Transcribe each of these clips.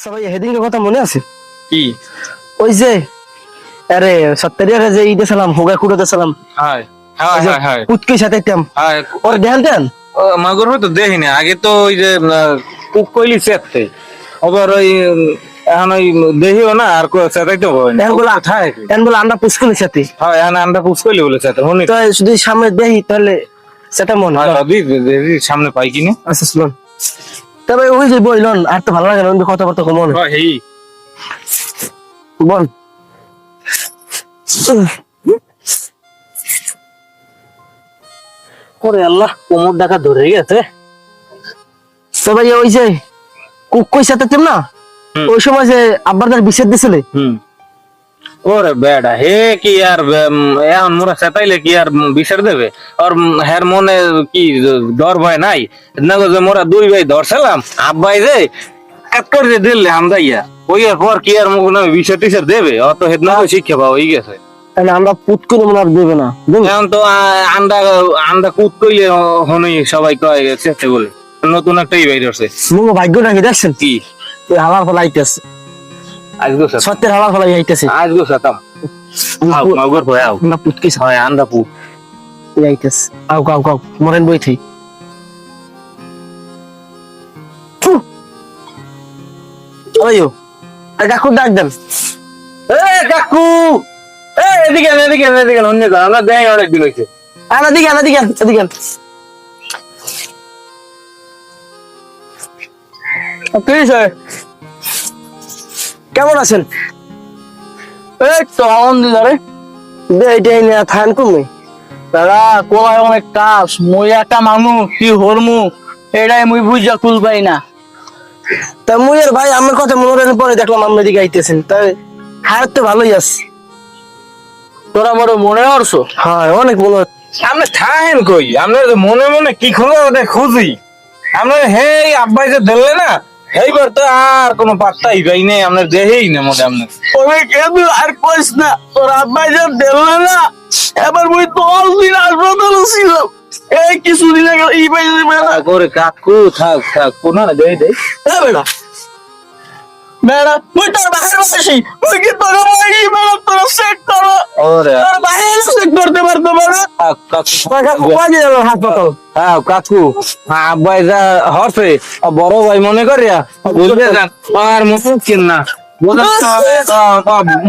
আচ্ছা ভাই হেদিনের কথা মনে আছে? কি? ওই যে আরে সত্তরিয়ারে যে ঈদে সালাম হোগা কুড়োতে সালাম সাথে ওর দেন মাগুর হয়তো দেখিনি। আগে তো ওই যে কুক কইলি আবার ওই এখন ওই না আর চেতাইতে না। বলে থাকে এখন বলে আমরা পুষ্কুলের সাথে হ্যাঁ এখন আমরা পুষ বলে চেতে শুনি। তো যদি সামনে দেখি তাহলে সেটা মনে হয়। দাদি সামনে পাই কিনে। আচ্ছা শুনুন তবে ওই যে বইলন আর তো ভালো লাগে না কথাবার্তা কমন বল। করে আল্লাহ কোমর ডাকা ধরে গেছে। তো ওই যে কুক কই সাথে না? ওই সময় যে আব্বারদার বিশেষ দিছিলে? হুম। ওরে বেডা হে কি আর এখন মোরা চেতাইলে কি আর বিচার দেবে? আর হের মনে কি ডর ভয় নাই? না যে মোরা দুই ভাই ধরছিলাম আব্বাই যে করে দিলে আমদাইয়া ওই পর কি আর মুখ না বিচার টিচার দেবে? অত হেদনা শিক্ষা পাওয়া হয়ে গেছে। আমরা পুত করে মনে আর দেবে না এখন তো আহ, আন্ডা আন্ডা কুত কইলে হনই সবাই কয় বলে নতুন একটা ই বাইরে আসছে মুঙ্গ ভাগ্যটা কি দেখছেন? কি? হালার ফলা সত্যের হালার ফলাই আইতেছে। আজ গো সাতাম আও মাগর ভয় আও। আমরা পুত কই আন্ডা আইতেছে। আও কাও কাও মরেন বই থই। ওইও আর কাকু ডাক দেন। এ কাকু! এ এদিকে এদিকে এদিকে অন্য যা, আমরা দেয় অনেক দিন হয়েছে আনা দিকে আনা দিকে এদিকে কি স্যার কেমন আছেন? এই তো আনন্দ রে। এইটাই থান কমে দাদা কোলাই অনেক কাজ মুই একটা মানুষ কি হরমু এটাই মুই বুঝা কুল পাই না। তা মুইয়ের ভাই আমার কথা মনে রাখার পরে দেখলাম এদিকে আইতেছেন। তাই তো ভালোই আছে। তোরা বড় মনে হরছো হ্যাঁ অনেক মনে কই? মনে মনে কি খোঁজা। আপনার হে আব্বাই যে ধরলে না এইবার তো আর কোনো পাত্তাই পাই নেই আপনার দেহেই না মোটে আপনার। ওরে কেন আর কইস না তোর আব্বাই যা দেল না এবার মুই দশ দিন হাসপাতালে ছিলাম। এই কিছুদিন আগে এই পাইছি করে কাকু থাক থাক কোনো না দেই দেই এ বেড়া বেড়া মুই তোর বাহির বসেছি মুই কি তোর মাগি বেড়া তোর সেট করো? ওরে। তোর বাহির সেট করতে পারতো বেড়া কাকু। দিন হলো হাসপাতাল হ্যাঁ কাকু। আব্বাই যা হরছে বড় ভাই মনে করিয়া বুঝবে যান আর মনে কিন না।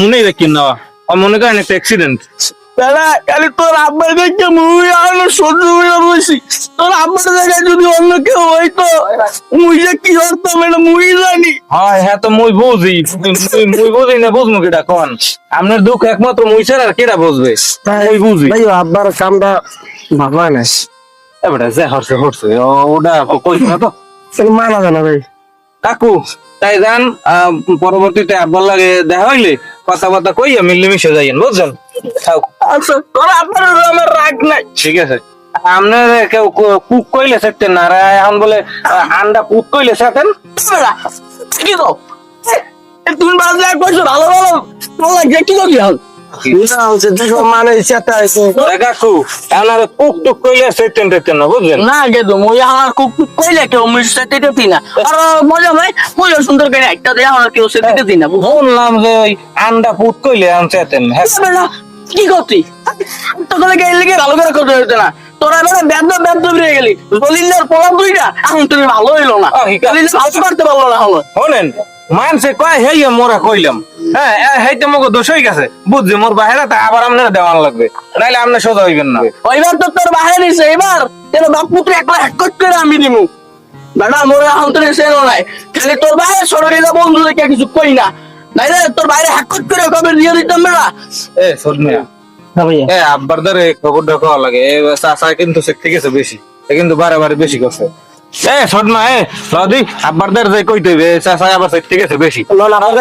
মনে রাখেন না। মনে করেন একটা অ্যাক্সিডেন্ট খালি তোর আব্বাই দেখে মুই আর সহ্য হয়ে বসি তোর আব্বার জায়গায় যদি অন্য কেউ হইতো মুই যে কি হতাম এটা মুই জানি। হয় হ্যাঁ তো মুই বুঝি। মুই- বুঝি না বুঝব কেটা কোন? আপনার দুঃখ একমাত্র মুই ছাড়া আর কেটা বুঝবে? মুই বুঝি। ভাই আব্বার কামটা হয় না এবারে যে হরছে হরছে। ওটা না তো? মানা যায় না ভাই। কাকু তাই যান পরবর্তীতে আব্বার লাগে দেখা হইলে কথাবার্তা কইয়া মিললে মিশে যাইয়েন বুঝছেন? আচ্ছা তোর আব্বার আমার রাগ নাই। ঠিক আছে। আপনার কেউ কুক কইলে সেটেন না আর এখন বলে আন্ডা কুক কইলে সেটেন বেড়া কি তুমি বাজে কইছো ভালো ভালো ভালো লাগছে কি তো হল না হচ্ছে দেখো মানে চেতা আছে কাকু আপনার কুক টুক কইলে সেটেন টেটেন না বুঝলেন না গে তো আমার কুক কইলে কেউ মুই সেতে দিতে না আর মজা ভাই মুই সুন্দর করে একটা দেয়া আমার কেউ সেতে দিতে না বললাম যে ওই আন্ডা পুত কইলে হ্যাঁ কি করতি? তোকে গেলে গিয়ে ভালো করে করতে হতো না। তোরা এবারে ব্যাধ ব্যাধ বেরিয়ে গেলি। দলিলের পোলা দুইটা এখন তুমি ভালো হইল না। দলিল ভালো করতে পারল না হলো। শোনেন মানছে কয় হেই মোরা কইলাম। হ্যাঁ এ, হেইতে মগো দোষ হয়ে গেছে। বুঝছি মোর বাহিরে তা আবার আপনারা দেওয়ান লাগবে। নাইলে আপনি সোজা হইবেন না। ওইবার তো তোর বাহির নিছে এবার তোর বাপ পুত্র একলা এক করে আমি দিমু বেটা মোর তো নিছে নাই। খালি তোর বাইরে সরকারি বন্ধু দেখে কিছু কই না। নাইলে তোর বাইরে হ্যাক করে কবে দিয়ে দিতাম বেড়া এ সদমিয়া হ্যাঁ এ আব্বার দ্বারে খবর দেখা লাগে। এ চাচা কিন্তু শিখতে গেছে বেশি। এ কিন্তু বারে বারে বেশি করছে। এ সদমা এ সদি আব্বার দ্বারে যাই কইতে হইবে চাচা আবার শিখতে গেছে বেশি। না না আমার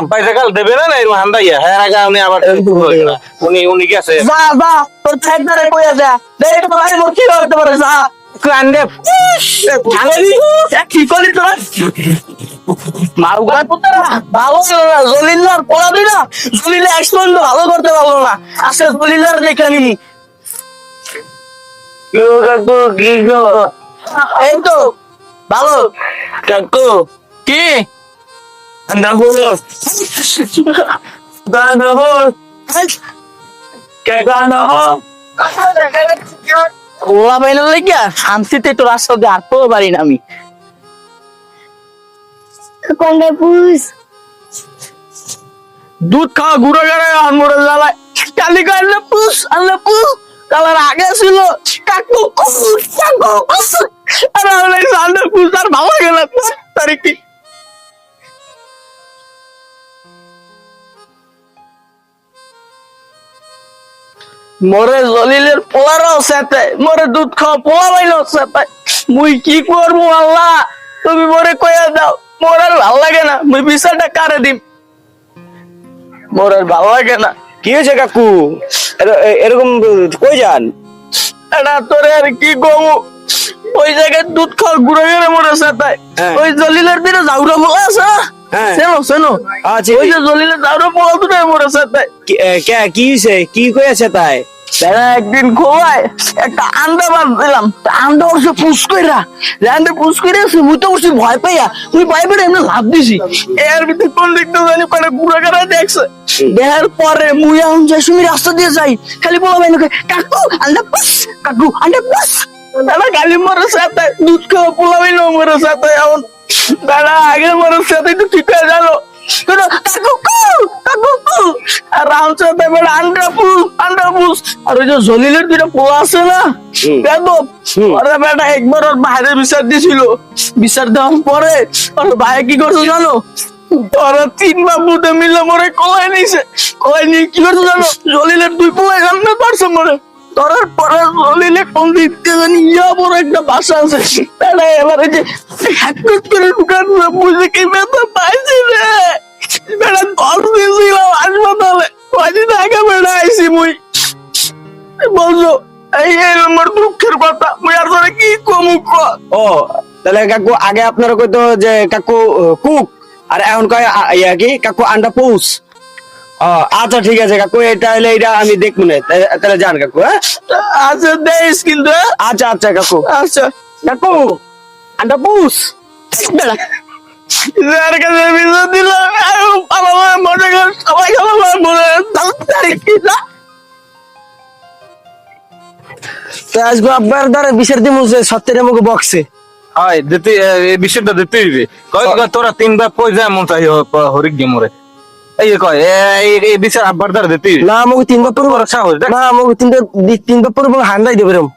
আব্বাই যে কাল দেবে না না এরকম হান্দাইয়া হ্যাঁ আগে উনি আবার উনি উনি গেছে। যা যা তোর ছাইড ধরে কইয়া যা। দেখ তোর বাইরে মোর করতে পারে যা। কান্দে কি করলি তোরা? মাউগা পুত্রা ভালো হলো না জলিলার পোলা দিই না। জলিলে এক্সপেন্ড ভালো করতে পারল না। আজকে জলিলার দেখে নিবি। এই তো ভালো। কাকু কি? গানা কে গানা ওলা বাইনা লাগিয়া শান্তিতে তো রাস্তা দিয়ে হাঁটতেও পারি না আমি। কোনটা পুষ? দুধ খাওয়া গেলে আর মরে জ্বালায়। কালিকা আনলে পুষ আনলে পুষ। কালার আগে ছিল। কাকু কাকু আর আমরা সামনে পুষ আর ভালো না। তারিখ মরে জলিলের পোলারও সাথে মরে দুধ খাওয়া পোলা বাইলেও সাথে মুই কি করব আল্লাহ? তুমি মরে কইয়া দাও। মোর আর ভালো লাগে না। মুই বিচারটা কারে দিম? মোর আর ভালো লাগে না। কি হয়েছে কাকু? এর- এরকম কই যান? এটা তোরে আর কি কমু? ওই জায়গায় দুধ খাওয়া ঘুরে গেলে মরে সাথে হ্যাঁ। ওই জলিলের দিনে জাউরা পোলা আছে? না? হ্যাঁ। আচ্ছা ওই যে জলিলের জাউরা মরে কি কি হয়েছে? কি কইছে তাই? তারা একদিন খোয়ায় একটা আন্ডা বাদ দিলাম। তা আন্ডা ওরসে পুষ করে আছে মুই তো ওরসে ভয় পাইয়া, মুই ভয় পেয়ে লাভ দিছি। এর ভিতরে কোন দিক দিয়ে জানি গেড়া দেখছে। দেখার পরে মুই এখন যে সময় রাস্তা দিয়ে যাই, খালি বলা ভাই কাকু আন্ডা পুষ, কাকু আন্ডা পুষ। দাদা খালি মরে সাথে, দুধ খাওয়া না মরে সাথে, এখন দাদা আগে মরে সাথে, একটু ঠিক হয়ে গেল কু কাকু কু আর সাথে বেড়ে আন্ডা পুষ আন্ডা পুষ আর ওই যে জলিলের দুইটা পোলা আছে না বেদব। ওরা বেটা একবার ওর বাইরে বিচার দিছিল। বিচার দেওয়ার পরে ওর ভাই কি করছে জানো? ওরা তিন বাবুতে মিলে মরে কলাই নিছে। কলাই নিয়ে কি করছে জানো? জলিলের দুই পোলা সামনে পারছে মরে। ধরার বড় একটা বাসা আছে। বেটা এবারে যে হ্যাক করে ঢুকার বুঝে কি পাইছি রে। দিয়েছিল হাসপাতালে। কয়দিন আগে আইছি মুই। বলছো, এই এই আমার দুঃখের কথা, মুই আর তোরে কি কমু ক? ও, তাহলে কাকু, আগে আপনারা কইতো যে কাকু কুক, আর এখন কয় ইয়া কি, কাকু, আন্ডা পৌষ আচ্ছা ঠিক আছে কাকু এটা হলে এটা আমি দেখব না। তাহলে যান কাকু হ্যাঁ? আচ্ছা দেশ কিন্তু হ্যাঁ? আচ্ছা আচ্ছা কাকু। আচ্ছা। কাকু আন্ডা পৌষ বেড়া। যার কাছে বিচার দিলাম আর মনে সবাই মনে তো আজকে আব্বার দ্বারা সত্যের মুখে বক্সে হয় দিতে এই বিষয়টা দিতে হইবে কয় কয় তোরা তিনবার পয়সা মন চাই হরিক গে মরে। এই কয় এই এই বিচার আব্বার দ্বারা দিতে হইবে না আমাকে তিনবার পরে তোরা সাহস না আমাকে তিনবার দি- তিনবার পরে হান্দাই দেবে এরম।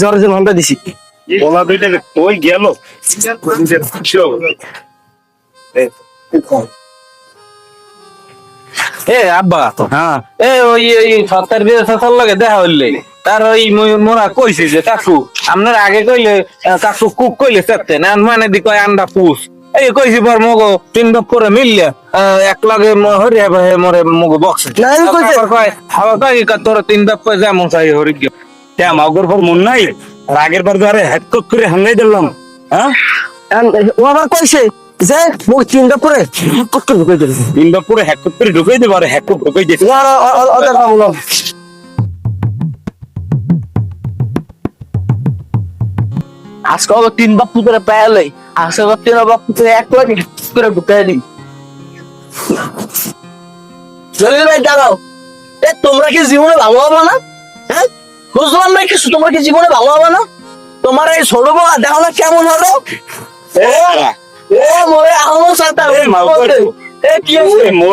জ্বর জ্বর হান্ডা দিছি। ওলা দুইটা কই গেল? এ আব্বা। হ্যাঁ। এ ওই ওই সত্তর বিয়ে সত্তর লাগে দেখা হইলে তার ওই মই- মোরা কইছে যে কাকু আপনার আগে কইলে কাকু কুক কইলে চাচ্ছে না মানে দি কয় আন্ডা পুষ। এই কইছি পর মগো তিন বাপ করে মিললে এক লাগে হরি মরে মগো বক্সে না, আমি কইছি- হাওয়া কয় কি তোর তিন বাপ কয় যেমন চাই হরি গে হ্যাঁ মাগর পর মন নাই আর আগের বার ধরে হেডকক করে হাঙ্গাই দিলাম হ্যাঁ ও আবার কইছে যে মুখ তিনবার পরে কত ঢুকাই দিল পুরো হ্যাক করে ঢুকাই দেবো হ্যাক করে ঢুকাই দিয়েছে ওদের আজকে আবার তিন বাপ করে পেয়ালে আজকে আবার তিন বাপ করে এক লাগে করে ঢুকাই দিই। জলিল ভাই দাঁড়াও। এ তোমরা কি জীবনে ভালো হবে না? হ্যাঁ? বুঝলাম না কিছু তোমরা কি জীবনে ভালো হবে না? তোমার এই ছোট বলা দেখো না কেমন হলো? মোরে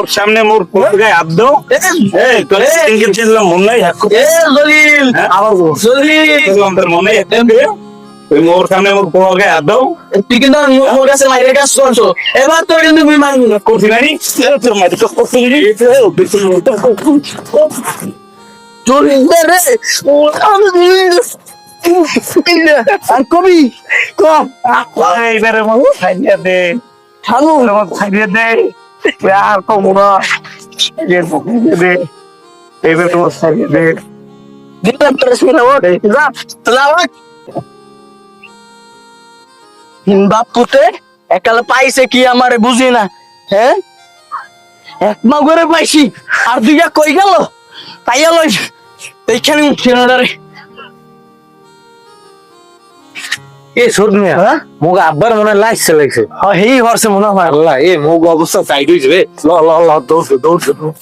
সামনে গায়ে হাত দাও। মন হ্যাঁ? মনে ওই মোর সামনে পোলার গায়ে হাত দাও। তুই কিন্তু কাছে মাইরে কাজ করছ এবার তোর কিন্তু আমি মানবো না? করছি নাই তোর মাঝে তো করতে গেলি জলিল দে রে আর কবি। কম। এইবারে মো খাইয়ে দে। থামু। মো দে। আর কম না খাইয়ে দে এইবার তোমার খাইয়ে দে। দিলাম তোর শুনে ও যা বাপ পুতে একালে পাইছে কি আমারে বুঝি না হ্যাঁ? এক মা করে পাইছি আর দুইটা কই গেল? পাইয়া লই এইখানে উঠছে না রে। এ হ্যাঁ? মুগ আব্বার মনে হয় লাগছে লাগছে হ্যাঁ হেই হরছে মনে হয়। আল্লাহ এ মুগ অবস্থা সাইড হইছে রে ল ল ল দৌড় দৌড় দৌড়।